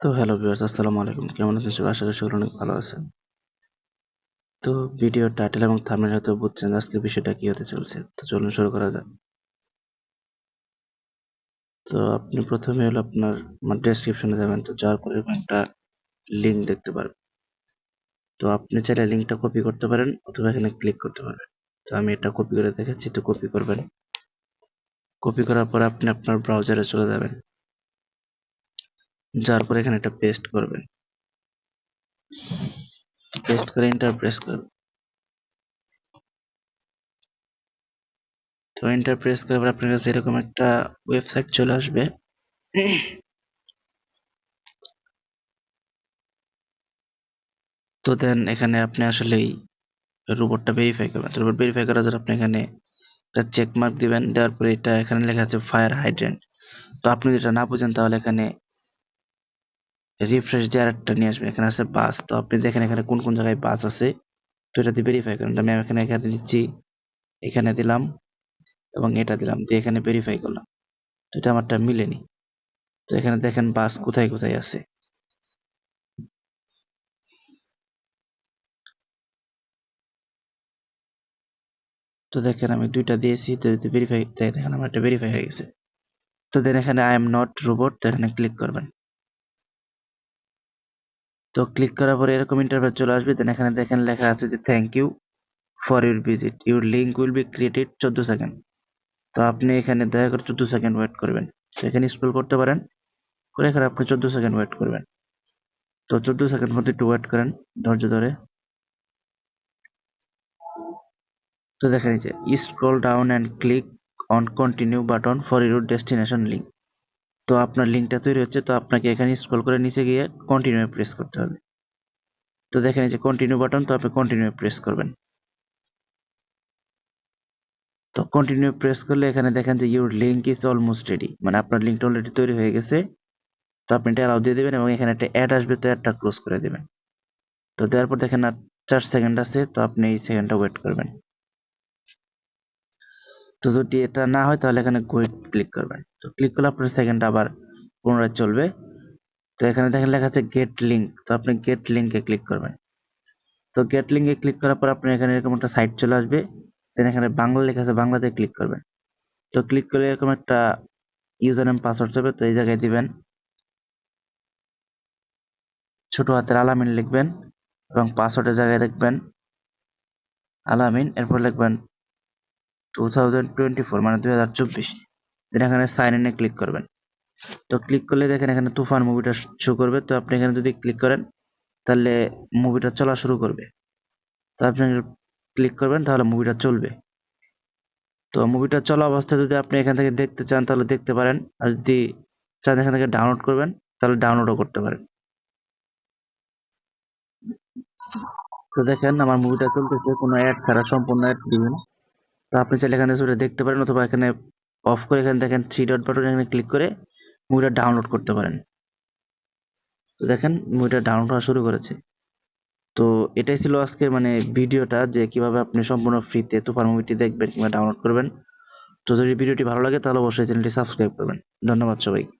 তো hello viewers আসসালামু আলাইকুম। কেমন আছেন সবাই? আশা করি সকলে অনেক ভালো আছেন। তো ভিডিও টাইটেল এবং থাম্বনেল হয়তো বুঝছেন আজকের বিষয়টা কি হতে চলছে। তো চলুন শুরু করা যাক। তো আপনি প্রথমে হলো আপনার ডেসক্রিপশনে যাবেন। তো যাওয়ার পরে একটা লিঙ্ক দেখতে পারবেন। তো আপনি চাইলে লিঙ্কটা কপি করতে পারেন অথবা এখানে ক্লিক করতে পারবেন। তো আমি এটা কপি করে দেখাচ্ছি, তো কপি করবেন। কপি করার পর আপনি আপনার ব্রাউজারে চলে যাবেন। যাওয়ার পরে এখানে একটা পেস্ট করবেন পেস্ট করে এন্টার প্রেস করবেন তো এন্টার প্রেস করার পর আপনার কাছে এরকম একটা ওয়েবসাইট চলে আসবে। তো দেন এখানে আপনি আসলেই রোবটটা ভেরিফাই করবেন। তো রোবট ভেরিফাই করার জন্য আপনি এখানে একটা চেক মার্ক দিবেন। দেওয়ার পরে এটা এখানে লেখা আছে ফায়ার হাইড্রেন্ট তো আপনি যেটা না বুঝেন তাহলে এখানে রিফ্রেশ দেওয়ার একটা নিয়ে আসবেন এখানে আছে বাস তো আপনি দেখেন এখানে কোন কোন জায়গায় বাস আছে, তো এটা দিয়ে ভেরিফাই করেন। আমি এখানে এখানে দিচ্ছি, এখানে দিলাম এবং এটা দিলাম, দিয়ে এখানে ভেরিফাই করলাম। তো এটা আমারটা মিলেনি। তো এখানে দেখেন বাস কোথায় কোথায় আছে। তো দেখেন আমি দুইটা দিয়েছি, তো ভেরিফাই দেখেন আমার একটা ভেরিফাই হয়ে গেছে। তো দেন এখানে আই এম নট রোবট তো এখানে ক্লিক করবেন। তো ক্লিক করার পরে এরকম ইন্টারফেস চলে আসবে। দেন এখানে দেখেন লেখা আছে যে thank you for your visit your link will be created চোদ্দ সেকেন্ড তো আপনি এখানে দয়া করে চোদ্দ সেকেন্ড ওয়েট করবেন। তো এখানে স্ক্রল করতে পারেন। করে এখানে আপনি চোদ্দ সেকেন্ড ওয়েট করবেন। তো চোদ্দ সেকেন্ড মধ্যে একটু ওয়েট করেন ধৈর্য ধরে। তো দেখেন যে scroll down and click on continue button for your destination link তো আপনার লিঙ্কটা তৈরি হচ্ছে, তো আপনাকে এখানে স্ক্রল করে নিচে গিয়ে কন্টিনিউ প্রেস করতে হবে। তো দেখেন এই যে কন্টিনিউ বাটন তো আপনি কন্টিনিউ প্রেস করবেন। তো কন্টিনিউ প্রেস করলে এখানে দেখেন যে your link is almost ready মানে আপনার লিঙ্কটা অলরেডি তৈরি হয়ে গেছে। তো আপনি এটা অ্যালাউ দিয়ে দেবেন এবং এখানে একটা অ্যাড আসবে, তো অ্যাডটা ক্লোজ করে দেবেন। তো দেওয়ার পর দেখেন আর চার সেকেন্ড আছে, তো আপনি এই সেকেন্ডটা ওয়েট করবেন। তো যদি এটা না হয়, তাহলে এখানে গোয়েট ক্লিক করবেন। তো ক্লিক করলে আপনার সেকেন্ড আবার পুনরায় চলবে। তো এখানে দেখেন লেখা আছে গেট লিঙ্ক তো আপনি গেট লিঙ্কে ক্লিক করবেন। তো গেট লিঙ্কে ক্লিক করার পর আপনি এখানে এরকম একটা সাইট চলে আসবে। দেন এখানে বাংলা লেখা আছে, বাংলাতে ক্লিক করবেন। তো ক্লিক করলে এরকম একটা ইউজার নেম পাসওয়ার্ড যাবে তো এই জায়গায় দিবেন। ছোট হাতের আলামিন লিখবেন এবং পাসওয়ার্ডের জায়গায় দেখবেন। আলামিন, এরপর লিখবেন টু থাউজেন্ড টোয়েন্টি ফোর মানে দুই হাজার চব্বিশ। দেন এখানে সাইন ইনে ক্লিক করবেন। তো ক্লিক করলে দেখেন এখানে তুফান মুভিটা শো করবে। তো আপনি এখানে যদি ক্লিক করেন, তাহলে মুভিটা চলা শুরু করবে। তো আপনি ক্লিক করবেন, তাহলে মুভিটা চলবে। তো মুভিটা চলা অবস্থায় যদি আপনি এখান থেকে দেখতে চান, তাহলে দেখতে পারেন। আর যদি চান এখান থেকে ডাউনলোড করবেন, তাহলে ডাউনলোডও করতে পারেন। তো দেখেন, আমার মুভিটা চলতেছে, কোনো অ্যাড ছাড়া সম্পূর্ণ অ্যাড দিবেন। আপনি চাইলে এখান সেটা দেখতে পারেন অথবা এখানে অফ করে এখানে দেখেন থ্রি ডট বাটন এখানে ক্লিক করে মুভিটা ডাউনলোড করতে পারেন। তো দেখেন মুভিটা ডাউনলোড হওয়া শুরু করেছে। তো এটাই ছিল আজকের মানে ভিডিওটা যে কীভাবে আপনি সম্পূর্ণ ফ্রিতে তুফান মুভিটি দেখবেন কিংবা ডাউনলোড করবেন। তো যদি ভিডিওটি ভালো লাগে তাহলে অবশ্যই চ্যানেলটি সাবস্ক্রাইব করবেন। ধন্যবাদ সবাইকে।